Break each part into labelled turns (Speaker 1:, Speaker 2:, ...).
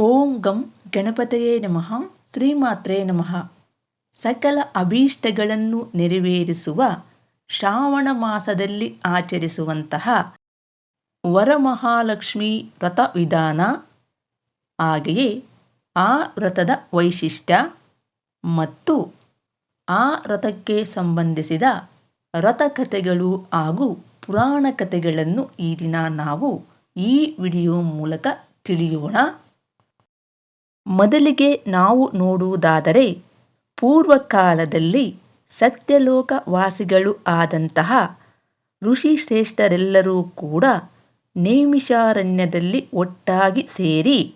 Speaker 1: ಓಂ ಗಂ ಗಣಪತಯೇ ನಮಃ ಶ್ರೀಮಾತ್ರೇ ನಮಃ. ಸಕಲ ಅಭೀಷ್ಟಗಳನ್ನು ನೆರವೇರಿಸುವ ಶ್ರಾವಣ ಮಾಸದಲ್ಲಿ ಆಚರಿಸುವಂತಹ ವರಮಹಾಲಕ್ಷ್ಮಿ ವ್ರತ ವಿಧಾನ. ಹಾಗೆಯೇ ಆ ವ್ರತದ ವೈಶಿಷ್ಟ್ಯ ಮತ್ತು ಆ ವ್ರತಕ್ಕೆ ಸಂಬಂಧಿಸಿದ ವ್ರತಕಥೆಗಳು ಹಾಗೂ ಪುರಾಣ ಕಥೆಗಳನ್ನು ಈ ದಿನ ನಾವು ಈ ವಿಡಿಯೋ ಮೂಲಕ ತಿಳಿಯೋಣ. ಮೊದಲಿಗೆ ನಾವು ನೋಡುವುದಾದರೆ ಪೂರ್ವಕಾಲದಲ್ಲಿ ಸತ್ಯಲೋಕ ವಾಸಿಗಳು ಆದಂತಹ ಋಷಿ ಶ್ರೇಷ್ಠರೆಲ್ಲರೂ ಕೂಡ ನೇಮಿಷಾರಣ್ಯದಲ್ಲಿ ಒಟ್ಟಾಗಿ ಸೇರಿ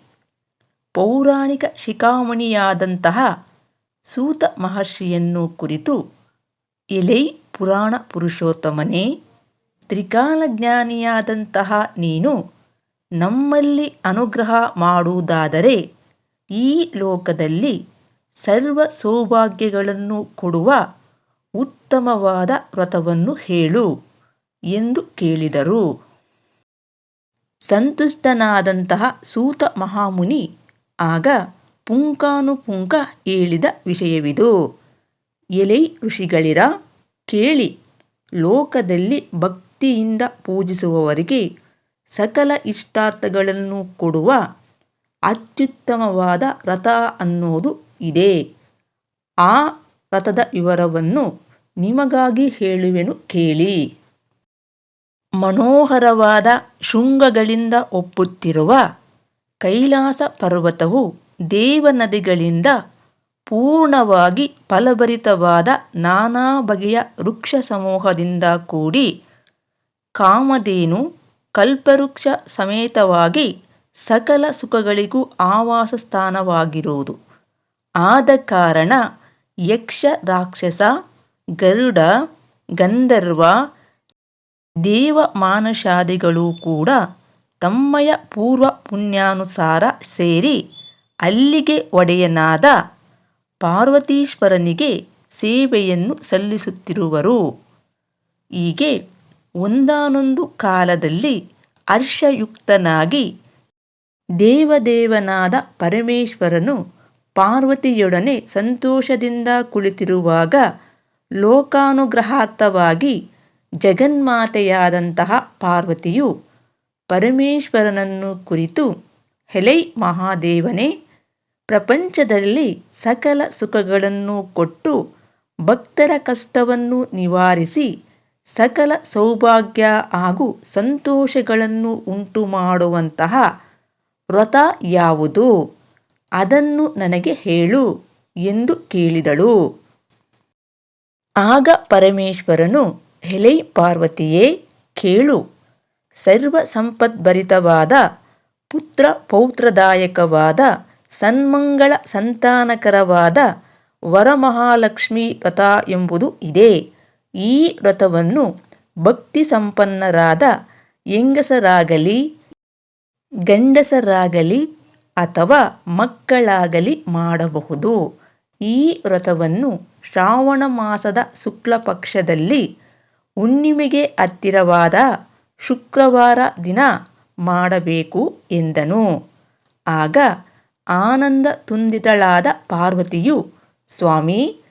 Speaker 1: ಪೌರಾಣಿಕ ಶಿಖಾಮಣಿಯಾದಂತಹ ಸೂತ ಮಹರ್ಷಿಯನ್ನು ಕುರಿತು ಎಲೈ ಪುರಾಣ ಪುರುಷೋತ್ತಮನೇ, ತ್ರಿಕಾಲಜ್ಞಾನಿಯಾದಂತಹ ನೀನು ನಮ್ಮಲ್ಲಿ ಅನುಗ್ರಹ ಮಾಡುವುದಾದರೆ ಈ ಲೋಕದಲ್ಲಿ ಸರ್ವ ಸೌಭಾಗ್ಯಗಳನ್ನು ಕೊಡುವ ಉತ್ತಮವಾದ ವ್ರತವನ್ನು ಹೇಳು ಎಂದು ಕೇಳಿದರು. ಸಂತುಷ್ಟನಾದಂತಹ ಸೂತ ಮಹಾಮುನಿ ಆಗ ಪುಂಕಾನುಪುಂಕ ಹೇಳಿದ ವಿಷಯವಿದು. ಎಲೈ ಋಷಿಗಳಿರ ಕೇಳಿ ಲೋಕದಲ್ಲಿ ಭಕ್ತಿಯಿಂದ ಪೂಜಿಸುವವರಿಗೆ ಸಕಲ ಇಷ್ಟಾರ್ಥಗಳನ್ನು ಕೊಡುವ ಅತ್ಯುತ್ತಮವಾದ ರಥ ಅನ್ನೋದು ಇದೆ. ಆ ರಥದ ವಿವರವನ್ನು ನಿಮಗಾಗಿ ಹೇಳುವೆನು ಕೇಳಿ. ಮನೋಹರವಾದ ಶೃಂಗಗಳಿಂದ ಒಪ್ಪುತ್ತಿರುವ ಕೈಲಾಸ ಪರ್ವತವು ದೇವನದಿಗಳಿಂದ ಪೂರ್ಣವಾಗಿ ಫಲಭರಿತವಾದ ನಾನಾ ಬಗೆಯ ವೃಕ್ಷ ಸಮೂಹದಿಂದ ಕೂಡಿ ಕಾಮಧೇನು, ಕಲ್ಪವೃಕ್ಷ ಸಮೇತವಾಗಿ ಸಕಲ ಸುಖಗಳಿಗೂ ಆವಾಸ ಸ್ಥಾನವಾಗಿರುವುದು ಆದ ಕಾರಣ ಯಕ್ಷ ರಾಕ್ಷಸ, ಗರುಡ, ಗಂಧರ್ವ, ದೇವ ಮಾನಷಾದಿಗಳು ಕೂಡ ತಮ್ಮಯ ಪೂರ್ವ ಪುಣ್ಯಾನುಸಾರ ಸೇರಿ ಅಲ್ಲಿಗೆ ಒಡೆಯನಾದ ಪಾರ್ವತೀಶ್ವರನಿಗೆ ಸೇವೆಯನ್ನು ಸಲ್ಲಿಸುತ್ತಿರುವರು. ಹೀಗೆ ಒಂದಾನೊಂದು ಕಾಲದಲ್ಲಿ ಹರ್ಷಯುಕ್ತನಾಗಿ ದೇವದೇವನಾದ ಪರಮೇಶ್ವರನು ಪಾರ್ವತಿಯೊಡನೆ ಸಂತೋಷದಿಂದ ಕುಳಿತಿರುವಾಗ ಲೋಕಾನುಗ್ರಹಾರ್ಥವಾಗಿ ಜಗನ್ಮಾತೆಯಾದಂತಹ ಪಾರ್ವತಿಯು ಪರಮೇಶ್ವರನನ್ನು ಕುರಿತು, ಹೆಲೈ ಮಹಾದೇವನೇ, ಪ್ರಪಂಚದಲ್ಲಿ ಸಕಲ ಸುಖಗಳನ್ನು ಕೊಟ್ಟು ಭಕ್ತರ ಕಷ್ಟವನ್ನು ನಿವಾರಿಸಿ ಸಕಲ ಸೌಭಾಗ್ಯ ಹಾಗೂ ಸಂತೋಷಗಳನ್ನು ಉಂಟು ಮಾಡುವಂತಹ ವ್ರತ ಯಾವುದು? ಅದನ್ನು ನನಗೆ ಹೇಳು ಎಂದು ಕೇಳಿದಳು. ಆಗ ಪರಮೇಶ್ವರನು, ಹೆಲೈ ಪಾರ್ವತಿಯೇ, ಕೇಳು. ಸರ್ವ ಸಂಪದ್ಭರಿತವಾದ, ಪುತ್ರ ಪೌತ್ರದಾಯಕವಾದ, ಸನ್ಮಂಗಳ ಸಂತಾನಕರವಾದ ವರಮಹಾಲಕ್ಷ್ಮಿ ವ್ರತ ಎಂಬುದು ಇದೆ. ಈ ವ್ರತವನ್ನು ಭಕ್ತಿ ಸಂಪನ್ನರಾದ ಹೆಂಗಸರಾಗಲಿ ಗಂಡಸರಾಗಲಿ ಅಥವಾ ಮಕ್ಕಳಾಗಲಿ ಮಾಡಬಹುದು. ಈ ವ್ರತವನ್ನು ಶ್ರಾವಣ ಮಾಸದ ಶುಕ್ಲ ಪಕ್ಷದಲ್ಲಿ ಹುಣ್ಣಿಮೆಗೆ ಹತ್ತಿರವಾದ ಶುಕ್ರವಾರ ದಿನ ಮಾಡಬೇಕು ಎಂದನು. ಆಗ ಆನಂದ ತುಂದಿತಳಾದ ಪಾರ್ವತಿಯು, ಸ್ವಾಮಿ,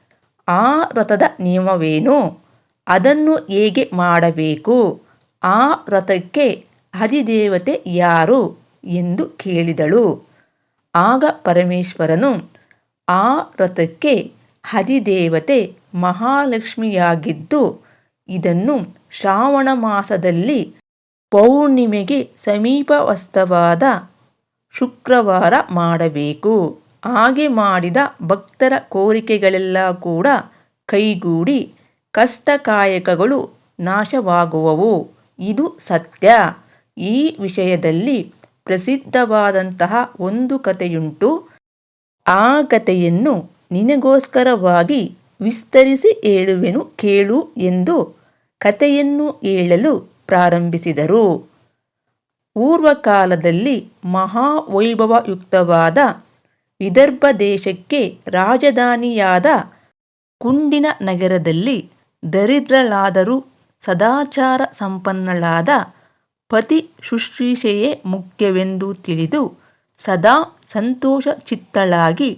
Speaker 1: ಆ ವ್ರತದ ನಿಯಮವೇನು? ಅದನ್ನು ಹೇಗೆ ಮಾಡಬೇಕು? ಆ ವ್ರತಕ್ಕೆ ಅಧಿದೇವತೆ ಯಾರು ಎಂದು ಕೇಳಿದಳು. ಆಗ ಪರಮೇಶ್ವರನು, ಆ ರಥಕ್ಕೆ ಅಧಿದೇವತೆ ಮಹಾಲಕ್ಷ್ಮಿಯಾಗಿದ್ದು, ಇದನ್ನು ಶ್ರಾವಣ ಮಾಸದಲ್ಲಿ ಪೌರ್ಣಿಮೆಗೆ ಸಮೀಪವಸ್ತವಾದ ಶುಕ್ರವಾರ ಮಾಡಬೇಕು. ಹಾಗೆ ಮಾಡಿದ ಭಕ್ತರ ಕೋರಿಕೆಗಳೆಲ್ಲ ಕೂಡ ಕೈಗೂಡಿ ಕಷ್ಟಕಾಯಕಗಳು ನಾಶವಾಗುವವು. ಇದು ಸತ್ಯ. ಈ ವಿಷಯದಲ್ಲಿ ಪ್ರಸಿದ್ಧವಾದಂತಹ ಒಂದು ಕಥೆಯುಂಟು. ಆ ಕಥೆಯನ್ನು ನಿನಗೋಸ್ಕರವಾಗಿ ವಿಸ್ತರಿಸಿ ಹೇಳುವೆನು, ಕೇಳು ಎಂದು ಕಥೆಯನ್ನು ಹೇಳಲು ಪ್ರಾರಂಭಿಸಿದರು. ಪೂರ್ವಕಾಲದಲ್ಲಿ ಮಹಾವೈಭವಯುಕ್ತವಾದ ವಿದರ್ಭ ದೇಶಕ್ಕೆ ರಾಜಧಾನಿಯಾದ ಕುಂಡಿನ ನಗರದಲ್ಲಿ ದರಿದ್ರಳಾದರೂ ಸದಾಚಾರ ಸಂಪನ್ನಳಾದ ಪತಿ ಶುಶ್ರೂಷೆಯೇ ಮುಖ್ಯವೆಂದು ತಿಳಿದು ಸದಾ ಸಂತೋಷ ಚಿತ್ತಳಾಗಿ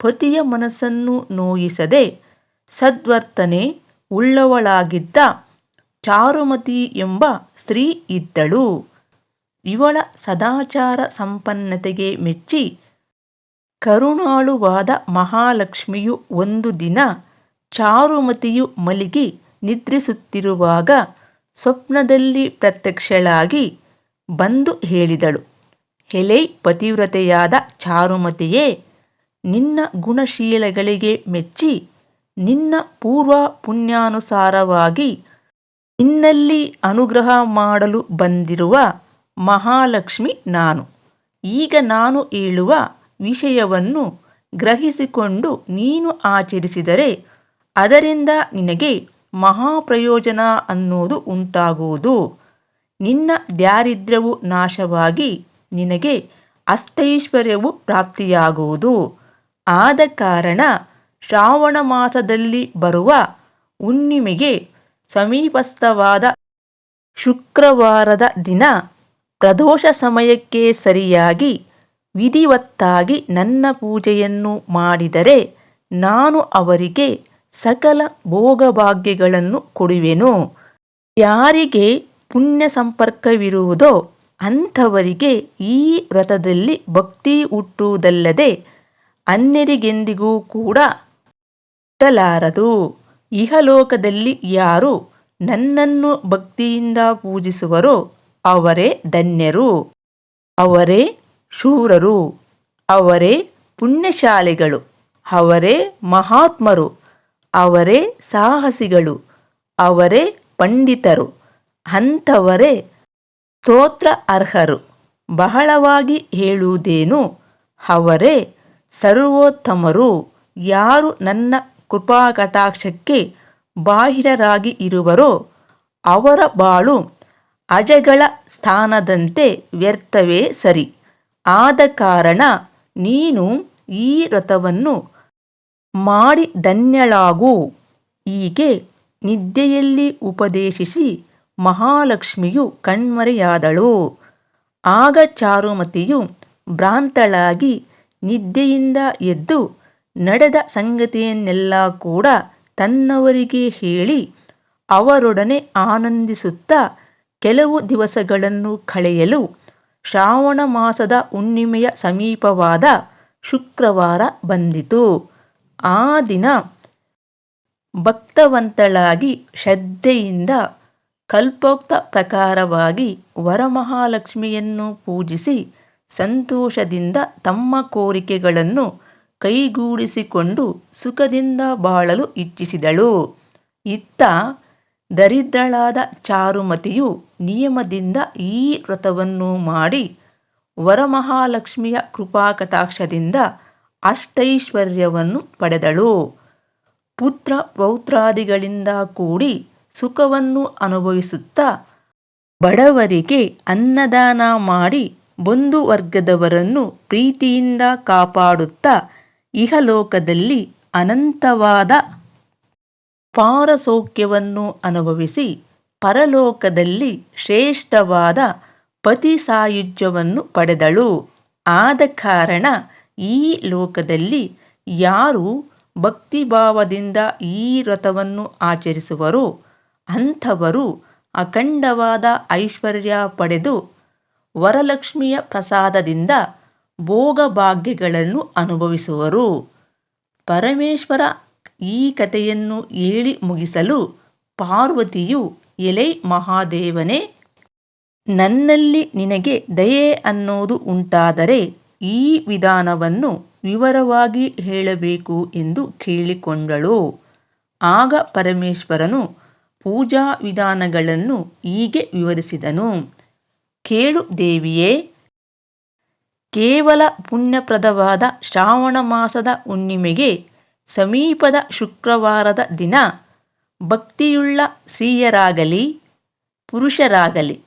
Speaker 1: ಪತಿಯ ಮನಸ್ಸನ್ನು ನೋಯಿಸದೆ ಸದ್ವರ್ತನೆ ಉಳ್ಳವಳಾಗಿದ್ದ ಚಾರುಮತಿ ಎಂಬ ಸ್ತ್ರೀ ಇದ್ದಳು. ಇವಳ ಸದಾಚಾರ ಸಂಪನ್ನತೆಗೆ ಮೆಚ್ಚಿ ಕರುಣಾಳುವಾದ ಮಹಾಲಕ್ಷ್ಮಿಯು ಒಂದು ದಿನ ಚಾರುಮತಿಯು ಮಲಗಿ ನಿದ್ರಿಸುತ್ತಿರುವಾಗ ಸ್ವಪ್ನದಲ್ಲಿ ಪ್ರತ್ಯಕ್ಷಳಾಗಿ ಬಂದು ಹೇಳಿದಳು. ಹೆಲೈ ಪತಿವ್ರತೆಯಾದ ಚಾರುಮತಿಯೇ, ನಿನ್ನ ಗುಣಶೀಲಗಳಿಗೆ ಮೆಚ್ಚಿ, ನಿನ್ನ ಪೂರ್ವ ಪುಣ್ಯಾನುಸಾರವಾಗಿ ನಿನ್ನಲ್ಲಿ ಅನುಗ್ರಹ ಮಾಡಲು ಬಂದಿರುವ ಮಹಾಲಕ್ಷ್ಮಿ ನಾನು. ಈಗ ನಾನು ಹೇಳುವ ವಿಷಯವನ್ನು ಗ್ರಹಿಸಿಕೊಂಡು ನೀನು ಆಚರಿಸಿದರೆ ಅದರಿಂದ ನಿನಗೆ ಮಹಾಪ್ರಯೋಜನ ಅನ್ನೋದು ಉಂಟಾಗುವುದು. ನಿನ್ನ ದಾರಿದ್ರ್ಯವು ನಾಶವಾಗಿ ನಿನಗೆ ಅಷ್ಟೈಶ್ವರ್ಯವು ಪ್ರಾಪ್ತಿಯಾಗುವುದು. ಆದ ಕಾರಣ ಶ್ರಾವಣ ಮಾಸದಲ್ಲಿ ಬರುವ ಹುಣ್ಣಿಮೆಗೆ ಸಮೀಪಸ್ಥವಾದ ಶುಕ್ರವಾರದ ದಿನ ಪ್ರದೋಷ ಸಮಯಕ್ಕೆ ಸರಿಯಾಗಿ ವಿಧಿವತ್ತಾಗಿ ನನ್ನ ಪೂಜೆಯನ್ನು ಮಾಡಿದರೆ ನಾನು ಅವರಿಗೆ ಸಕಲ ಭೋಗಭಾಗ್ಯಗಳನ್ನು ಕೊಡುವೆನು. ಯಾರಿಗೆ ಪುಣ್ಯ ಸಂಪರ್ಕವಿರುವುದೋ ಅಂಥವರಿಗೆ ಈ ವ್ರತದಲ್ಲಿ ಭಕ್ತಿ ಹುಟ್ಟುವುದಲ್ಲದೆ ಅನ್ಯರಿಗೆಂದಿಗೂ ಕೂಡ ಹುಟ್ಟಲಾರದು ಇಹಲೋಕದಲ್ಲಿ ಯಾರು ನನ್ನನ್ನು ಭಕ್ತಿಯಿಂದ ಪೂಜಿಸುವರೋ ಅವರೇ ಧನ್ಯರು. ಅವರೇ ಶೂರರು. ಅವರೇ ಪುಣ್ಯಶಾಲಿಗಳು. ಅವರೇ ಮಹಾತ್ಮರು. ಅವರೇ ಸಾಹಸಿಗಳು, ಅವರೇ ಪಂಡಿತರು, ಅಂಥವರೇ ಸ್ತೋತ್ರ ಅರ್ಹರು ಬಹಳವಾಗಿ ಹೇಳುವುದೇನು? ಅವರೇ ಸರ್ವೋತ್ತಮರು, ಯಾರು ನನ್ನ ಕೃಪಾಕಟಾಕ್ಷಕ್ಕೆ ಬಾಹಿರರಾಗಿ ಇರುವರೋ, ಅವರ ಬಾಳು ಅಜಗಳ ಸ್ಥಾನದಂತೆ ವ್ಯರ್ಥವೇ ಸರಿ. ಆದ ಕಾರಣ ನೀನು ಈ ವ್ರತವನ್ನು ಮಾಡಿ ಧನ್ಯಳಾಗು. ಹೀಗೆ ನಿದ್ದೆಯಲ್ಲಿ ಉಪದೇಶಿಸಿ ಮಹಾಲಕ್ಷ್ಮಿಯು ಕಣ್ಮರೆಯಾದಳು. ಆಗ ಚಾರುಮತಿಯು ಭ್ರಾಂತಳಾಗಿ ನಿದ್ದೆಯಿಂದ ಎದ್ದು ನಡೆದ ಸಂಗತಿಯನ್ನೆಲ್ಲ ಕೂಡ ತನ್ನವರಿಗೆ ಹೇಳಿ ಅವರೊಡನೆ ಆನಂದಿಸುತ್ತಾ ಕೆಲವು ದಿವಸಗಳನ್ನು ಕಳೆಯಲು ಶ್ರಾವಣ ಮಾಸದ ಹುಣ್ಣಿಮೆಯ ಸಮೀಪವಾದ ಶುಕ್ರವಾರ ಬಂದಿತು. ಆ ದಿನ ಭಕ್ತವಂತಳಾಗಿ ಶ್ರದ್ಧೆಯಿಂದ ಕಲ್ಪೋಕ್ತ ಪ್ರಕಾರವಾಗಿ ವರಮಹಾಲಕ್ಷ್ಮಿಯನ್ನು ಪೂಜಿಸಿ ಸಂತೋಷದಿಂದ ತಮ್ಮ ಕೋರಿಕೆಗಳನ್ನು ಕೈಗೂಡಿಸಿಕೊಂಡು ಸುಖದಿಂದ ಬಾಳಲು ಇಚ್ಛಿಸಿದಳು. ಇತ್ತ ದರಿದ್ರಳಾದ ಚಾರುಮತಿಯು ನಿಯಮದಿಂದ ಈ ವ್ರತವನ್ನು ಮಾಡಿ ವರಮಹಾಲಕ್ಷ್ಮಿಯ ಕೃಪಾಕಟಾಕ್ಷದಿಂದ ಅಷ್ಟೈಶ್ವರ್ಯವನ್ನು ಪಡೆದಳು. ಪುತ್ರ ಪೌತ್ರಾದಿಗಳಿಂದ ಕೂಡಿ ಸುಖವನ್ನು ಅನುಭವಿಸುತ್ತಾ ಬಡವರಿಗೆ ಅನ್ನದಾನ ಮಾಡಿ ಬಂಧು ವರ್ಗದವರನ್ನು ಪ್ರೀತಿಯಿಂದ ಕಾಪಾಡುತ್ತಾ ಇಹಲೋಕದಲ್ಲಿ ಅನಂತವಾದ ಪಾರಸೌಖ್ಯವನ್ನು ಅನುಭವಿಸಿ ಪರಲೋಕದಲ್ಲಿ ಶ್ರೇಷ್ಠವಾದ ಪತಿ ಸಾಯುಜ್ಯವನ್ನು ಪಡೆದಳು. ಆದ ಕಾರಣ ಈ ಲೋಕದಲ್ಲಿ ಯಾರು ಭಕ್ತಿಭಾವದಿಂದ ಈ ವ್ರತವನ್ನು ಆಚರಿಸುವರೋ ಅಂಥವರು ಅಖಂಡವಾದ ಐಶ್ವರ್ಯ ಪಡೆದು ವರಲಕ್ಷ್ಮಿಯ ಪ್ರಸಾದದಿಂದ ಭೋಗಭಾಗ್ಯಗಳನ್ನು ಅನುಭವಿಸುವರು. ಪರಮೇಶ್ವರ ಈ ಕಥೆಯನ್ನು ಹೇಳಿ ಮುಗಿಸಲು ಪಾರ್ವತಿಯು, ಎಲೈ ಮಹಾದೇವನೇ, ನನ್ನಲ್ಲಿ ನಿನಗೆ ದಯೆ ಅನ್ನೋದು ಉಂಟಾದರೆ ಈ ವಿಧಾನವನ್ನು ವಿವರವಾಗಿ ಹೇಳಬೇಕು ಎಂದು ಕೇಳಿಕೊಂಡಳು. ಆಗ ಪರಮೇಶ್ವರನು ಪೂಜಾ ವಿಧಾನಗಳನ್ನು ಹೀಗೆ ವಿವರಿಸಿದನು. ಕೇಳು ದೇವಿಯೇ, ಕೇವಲ ಪುಣ್ಯಪ್ರದವಾದ ಶ್ರಾವಣ ಮಾಸದ ಹುಣ್ಣಿಮೆಗೆ ಸಮೀಪದ ಶುಕ್ರವಾರದ ದಿನ ಭಕ್ತಿಯುಳ್ಳ ಸ್ತ್ರೀಯರಾಗಲಿ ಪುರುಷರಾಗಲಿ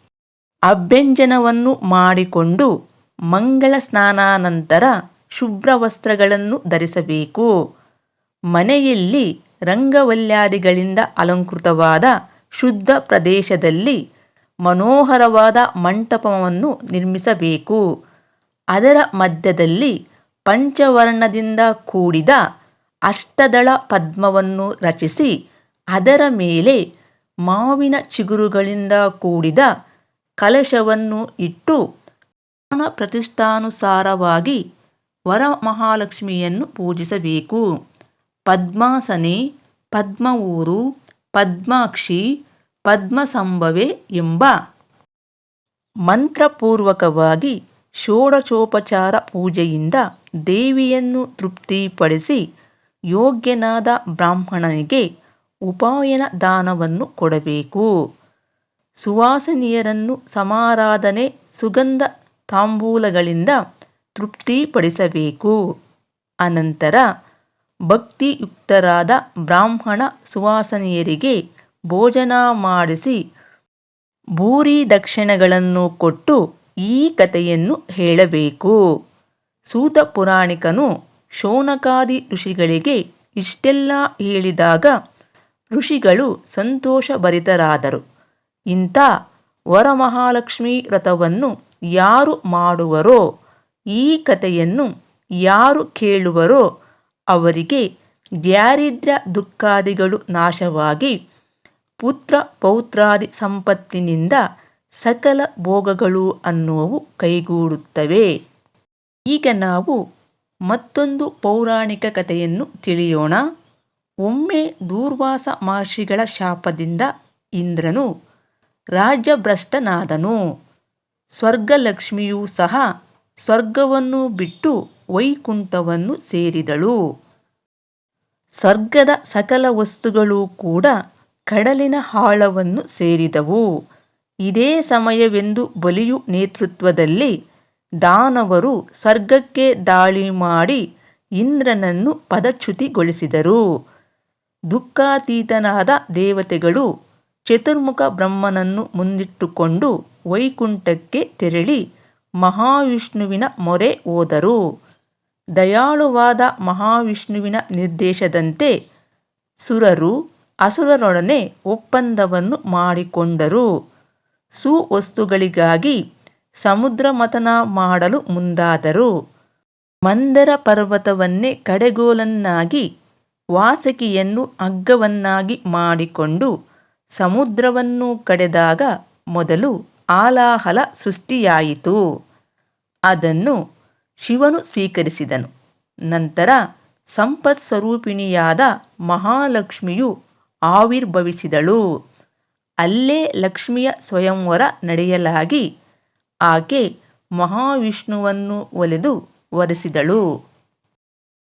Speaker 1: ಅಭ್ಯಂಜನವನ್ನು ಮಾಡಿಕೊಂಡು ಮಂಗಳ ಸ್ನಾನಾನಂತರ ಶುಭ್ರ ವಸ್ತ್ರಗಳನ್ನು ಧರಿಸಬೇಕು. ಮನೆಯಲ್ಲಿ ರಂಗವಲ್ಯಾದಿಗಳಿಂದ ಅಲಂಕೃತವಾದ ಶುದ್ಧ ಪ್ರದೇಶದಲ್ಲಿ ಮನೋಹರವಾದ ಮಂಟಪವನ್ನು ನಿರ್ಮಿಸಬೇಕು. ಅದರ ಮಧ್ಯದಲ್ಲಿ ಪಂಚವರ್ಣದಿಂದ ಕೂಡಿದ ಅಷ್ಟದಳ ಪದ್ಮವನ್ನು ರಚಿಸಿ ಅದರ ಮೇಲೆ ಮಾವಿನ ಚಿಗುರುಗಳಿಂದ ಕೂಡಿದ ಕಲಶವನ್ನು ಇಟ್ಟು ಪ್ರತಿಷ್ಠಾನುಸಾರವಾಗಿ ವರಮಹಾಲಕ್ಷ್ಮಿಯನ್ನು ಪೂಜಿಸಬೇಕು. ಪದ್ಮಾಸನೆ, ಪದ್ಮವೂರು, ಪದ್ಮಾಕ್ಷಿ, ಪದ್ಮಸಂಭವೆ ಎಂಬ ಮಂತ್ರಪೂರ್ವಕವಾಗಿ ಷೋಡಶೋಪಚಾರ ಪೂಜೆಯಿಂದ ದೇವಿಯನ್ನು ತೃಪ್ತಿಪಡಿಸಿ ಯೋಗ್ಯನಾದ ಬ್ರಾಹ್ಮಣನಿಗೆ ಉಪಾಯನ ದಾನವನ್ನು ಕೊಡಬೇಕು. ಸುವಾಸನೀಯರನ್ನು ಸಮಾರಾಧನೆ, ಸುಗಂಧ ತಾಂಬೂಲಗಳಿಂದ ತೃಪ್ತಿಪಡಿಸಬೇಕು. ಅನಂತರ ಭಕ್ತಿಯುಕ್ತರಾದ ಬ್ರಾಹ್ಮಣ ಸುವಾಸನೆಯರಿಗೆ ಭೋಜನ ಮಾಡಿಸಿ ಭೂರಿ ದಕ್ಷಿಣಗಳನ್ನು ಕೊಟ್ಟು ಈ ಕಥೆಯನ್ನು ಹೇಳಬೇಕು. ಸೂತ ಪುರಾಣಿಕನು ಶೋನಕಾದಿ ಋಷಿಗಳಿಗೆ ಇಷ್ಟೆಲ್ಲ ಹೇಳಿದಾಗ ಋಷಿಗಳು ಸಂತೋಷಭರಿತರಾದರು. ಇಂಥ ವರಮಹಾಲಕ್ಷ್ಮೀ ವ್ರತವನ್ನು ಯಾರು ಮಾಡುವರೋ, ಈ ಕಥೆಯನ್ನು ಯಾರು ಕೇಳುವರೋ, ಅವರಿಗೆ ದಾರಿದ್ರ್ಯ ದುಃಖಾದಿಗಳು ನಾಶವಾಗಿ ಪುತ್ರ ಪೌತ್ರಾದಿ ಸಂಪತ್ತಿನಿಂದ ಸಕಲ ಭೋಗಗಳು ಅನ್ನುವು ಕೈಗೂಡುತ್ತವೆ. ಈಗ ನಾವು ಮತ್ತೊಂದು ಪೌರಾಣಿಕ ಕಥೆಯನ್ನು ತಿಳಿಯೋಣ. ಒಮ್ಮೆ ದೂರ್ವಾಸ ಮಹರ್ಷಿಗಳ ಶಾಪದಿಂದ ಇಂದ್ರನು ರಾಜ್ಯಭ್ರಷ್ಟನಾದನು. ಸ್ವರ್ಗಲಕ್ಷ್ಮಿಯೂ ಸಹ ಸ್ವರ್ಗವನ್ನು ಬಿಟ್ಟು ವೈಕುಂಠವನ್ನು ಸೇರಿದಳು. ಸ್ವರ್ಗದ ಸಕಲ ವಸ್ತುಗಳು ಕೂಡ ಕಡಲಿನ ಹಾಳವನ್ನು ಸೇರಿದವು. ಇದೇ ಸಮಯವೆಂದು ಬಲಿಯು ನೇತೃತ್ವದಲ್ಲಿ ದಾನವರು ಸ್ವರ್ಗಕ್ಕೆ ದಾಳಿ ಮಾಡಿ ಇಂದ್ರನನ್ನು ಪದಚ್ಯುತಿಗೊಳಿಸಿದರು. ದುಃಖಾತೀತನಾದ ದೇವತೆಗಳು ಚತುರ್ಮುಖ ಬ್ರಹ್ಮನನ್ನು ಮುಂದಿಟ್ಟುಕೊಂಡು ವೈಕುಂಠಕ್ಕೆ ತೆರಳಿ ಮಹಾವಿಷ್ಣುವಿನ ಮೊರೆ ಹೋದರು. ದಯಾಳುವಾದ ಮಹಾವಿಷ್ಣುವಿನ ನಿರ್ದೇಶದಂತೆ ಸುರರು ಅಸುರರೊಡನೆ ಒಪ್ಪಂದವನ್ನು ಮಾಡಿಕೊಂಡರು. ಸುವಸ್ತುಗಳಿಗಾಗಿ ಸಮುದ್ರ ಮತನ ಮಾಡಲು ಮುಂದಾದರು. ಮಂದರ ಪರ್ವತವನ್ನೇ ಕಡೆಗೋಲನ್ನಾಗಿ, ವಾಸಕಿಯನ್ನು ಅಗ್ಗವನ್ನಾಗಿ ಮಾಡಿಕೊಂಡು ಸಮುದ್ರವನ್ನು ಕಡೆದಾಗ ಮೊದಲು ಹಾಲಾಹಲ ಸೃಷ್ಟಿಯಾಯಿತು. ಅದನ್ನು ಶಿವನು ಸ್ವೀಕರಿಸಿದನು. ನಂತರ ಸಂಪತ್ ಸ್ವರೂಪಿಣಿಯಾದ ಮಹಾಲಕ್ಷ್ಮಿಯು ಆವಿರ್ಭವಿಸಿದಳು. ಅಲ್ಲೇ ಲಕ್ಷ್ಮಿಯ ಸ್ವಯಂವರ ನಡೆಯಲಾಗಿ ಆಕೆ ಮಹಾವಿಷ್ಣುವನ್ನು ಒಲೆದು ವರೆಸಿದಳು.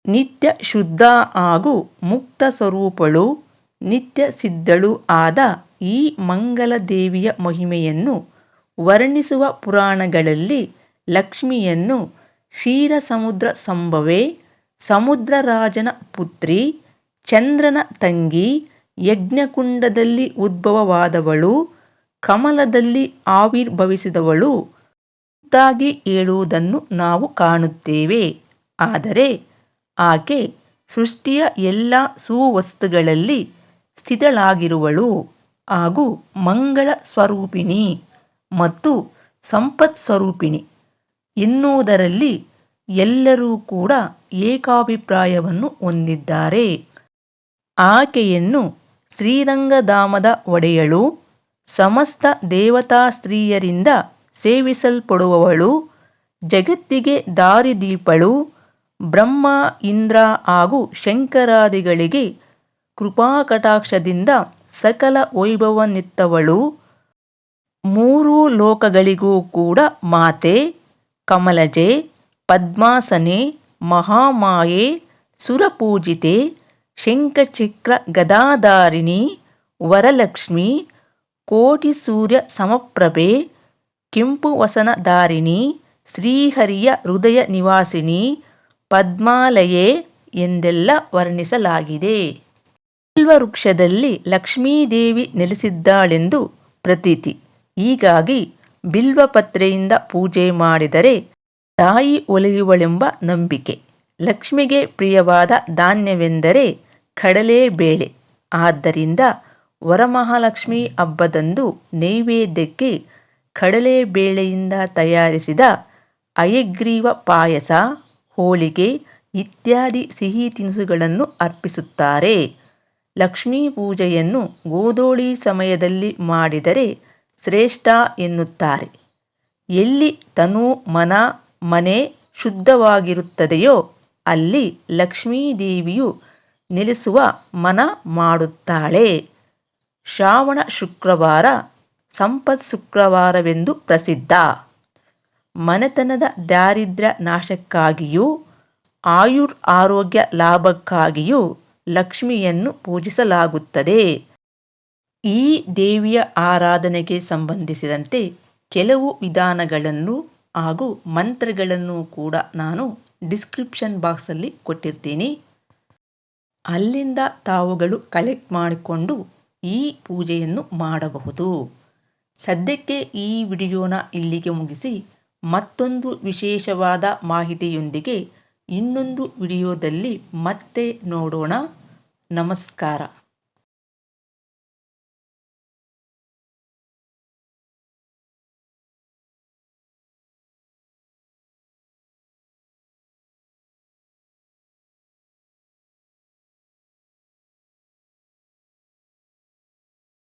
Speaker 1: ನಿತ್ಯ ಶುದ್ಧ ಹಾಗೂ ಮುಕ್ತ ಸ್ವರೂಪಳು, ನಿತ್ಯ ಸಿದ್ಧಳು ಆದ ಈ ಮಂಗಲ ದೇವಿಯ ಮಹಿಮೆಯನ್ನು ವರ್ಣಿಸುವ ಪುರಾಣಗಳಲ್ಲಿ ಲಕ್ಷ್ಮಿಯನ್ನು ಕ್ಷೀರಸಮುದ್ರ ಸಂಭವೆ, ಸಮುದ್ರರಾಜನ ಪುತ್ರಿ, ಚಂದ್ರನ ತಂಗಿ, ಯಜ್ಞಕುಂಡದಲ್ಲಿ ಉದ್ಭವವಾದವಳು, ಕಮಲದಲ್ಲಿ ಆವಿರ್ಭವಿಸಿದವಳು ಮುಂತಾಗಿ ಹೇಳುವುದನ್ನು ನಾವು ಕಾಣುತ್ತೇವೆ. ಆದರೆ ಆಕೆ ಸೃಷ್ಟಿಯ ಎಲ್ಲ ಸುವಸ್ತುಗಳಲ್ಲಿ ಸ್ಥಿತಳಾಗಿರುವಳು ಹಾಗೂ ಮಂಗಳ ಸ್ವರೂಪಿಣಿ. ಮತ್ತು ಸಂಪತ್ ಸ್ವರೂಪಿಣಿ ಎನ್ನುವುದರಲ್ಲಿ ಎಲ್ಲರೂ ಕೂಡ ಏಕಾಭಿಪ್ರಾಯವನ್ನು ಹೊಂದಿದ್ದಾರೆ. ಆಕೆಯನ್ನು ಶ್ರೀರಂಗಧಾಮದ ಒಡೆಯಳು, ಸಮಸ್ತ ದೇವತಾ ಸ್ತ್ರೀಯರಿಂದ ಸೇವಿಸಲ್ಪಡುವವಳು, ಜಗತ್ತಿಗೆ ದಾರಿದೀಪಳು ಬ್ರಹ್ಮ, ಇಂದ್ರ ಹಾಗೂ ಶಂಕರಾದಿಗಳಿಗೆ ಕೃಪಾಕಟಾಕ್ಷದಿಂದ ಸಕಲ ವೈಭವನಿತ್ತವಳು ಮೂರು ಲೋಕಗಳಿಗೂ ಕೂಡ ಮಾತೆ, ಕಮಲಜೆ, ಪದ್ಮಾಸನೆ, ಮಹಾಮಾಯೆ, ಸುರಪೂಜಿತೆ, ಶಂಖಚಕ್ರ ಗದಾಧಾರಿಣಿ, ವರಲಕ್ಷ್ಮಿ, ಕೋಟಿ ಸೂರ್ಯ ಸಮಪ್ರಭೆ, ಕೆಂಪು ವಸನಧಾರಿಣಿ, ಶ್ರೀಹರಿಯ ಹೃದಯ ನಿವಾಸಿನಿ ಪದ್ಮಾಲಯೇ ಎಂದೆಲ್ಲ ವರ್ಣಿಸಲಾಗಿದೆ. ಬಿಲ್ವವೃಕ್ಷದಲ್ಲಿ ಲಕ್ಷ್ಮೀದೇವಿ ನೆಲೆಸಿದ್ದಾಳೆಂದು ಪ್ರತೀತಿ. ಹೀಗಾಗಿ ಬಿಲ್ವಪತ್ರೆಯಿಂದ ಪೂಜೆ ಮಾಡಿದರೆ ತಾಯಿ ಒಲಿಯುವಳೆಂಬ ನಂಬಿಕೆ. ಲಕ್ಷ್ಮಿಗೆ ಪ್ರಿಯವಾದ ಧಾನ್ಯವೆಂದರೆ ಕಡಲೆಬೇಳೆ ಆದ್ದರಿಂದ ವರಮಹಾಲಕ್ಷ್ಮಿ ಹಬ್ಬದಂದು ನೈವೇದ್ಯಕ್ಕೆ ಕಡಲೆಬೇಳೆಯಿಂದ ತಯಾರಿಸಿದ ಅಯಗ್ರೀವ ಪಾಯಸ, ಹೋಳಿಗೆ ಇತ್ಯಾದಿ ಸಿಹಿ ತಿನಿಸುಗಳನ್ನು ಅರ್ಪಿಸುತ್ತಾರೆ. ಲಕ್ಷ್ಮೀ ಪೂಜೆಯನ್ನು ಗೋಧೋಳಿ ಸಮಯದಲ್ಲಿ ಮಾಡಿದರೆ ಶ್ರೇಷ್ಠ ಎನ್ನುತ್ತಾರೆ. ಎಲ್ಲಿ ತನು ಮನ, ಮನೆ ಶುದ್ಧವಾಗಿರುತ್ತದೆಯೋ ಅಲ್ಲಿ ಲಕ್ಷ್ಮೀದೇವಿಯು ನೆಲೆಸುವ ಮನ ಮಾಡುತ್ತಾಳೆ. ಶ್ರಾವಣ ಶುಕ್ರವಾರ, ಸಂಪತ್ ಶುಕ್ರವಾರವೆಂದು ಪ್ರಸಿದ್ಧ. ಮನೆತನದ ದಾರಿದ್ರ್ಯ ನಾಶಕ್ಕಾಗಿಯೂ, ಆಯುರ್ ಆರೋಗ್ಯ ಲಾಭಕ್ಕಾಗಿಯೂ ಲಕ್ಷ್ಮಿಯನ್ನು ಪೂಜಿಸಲಾಗುತ್ತದೆ. ಈ ದೇವಿಯ ಆರಾಧನೆಗೆ ಸಂಬಂಧಿಸಿದಂತೆ ಕೆಲವು ವಿಧಾನಗಳನ್ನು ಹಾಗೂ ಮಂತ್ರಗಳನ್ನು ಕೂಡ ನಾನು ಡಿಸ್ಕ್ರಿಪ್ಷನ್ ಬಾಕ್ಸಲ್ಲಿ ಕೊಟ್ಟಿರ್ತೀನಿ. ಅಲ್ಲಿಂದ ತಾವುಗಳು ಕಲೆಕ್ಟ್ ಮಾಡಿಕೊಂಡು ಈ ಪೂಜೆಯನ್ನು ಮಾಡಬಹುದು. ಸದ್ಯಕ್ಕೆ ಈ ವಿಡಿಯೋನ ಇಲ್ಲಿಗೆ ಮುಗಿಸಿ ಮತ್ತೊಂದು ವಿಶೇಷವಾದ ಮಾಹಿತಿಯೊಂದಿಗೆ ಇನ್ನೊಂದು ವಿಡಿಯೋದಲ್ಲಿ ಮತ್ತೆ ನೋಡೋಣ. ನಮಸ್ಕಾರ.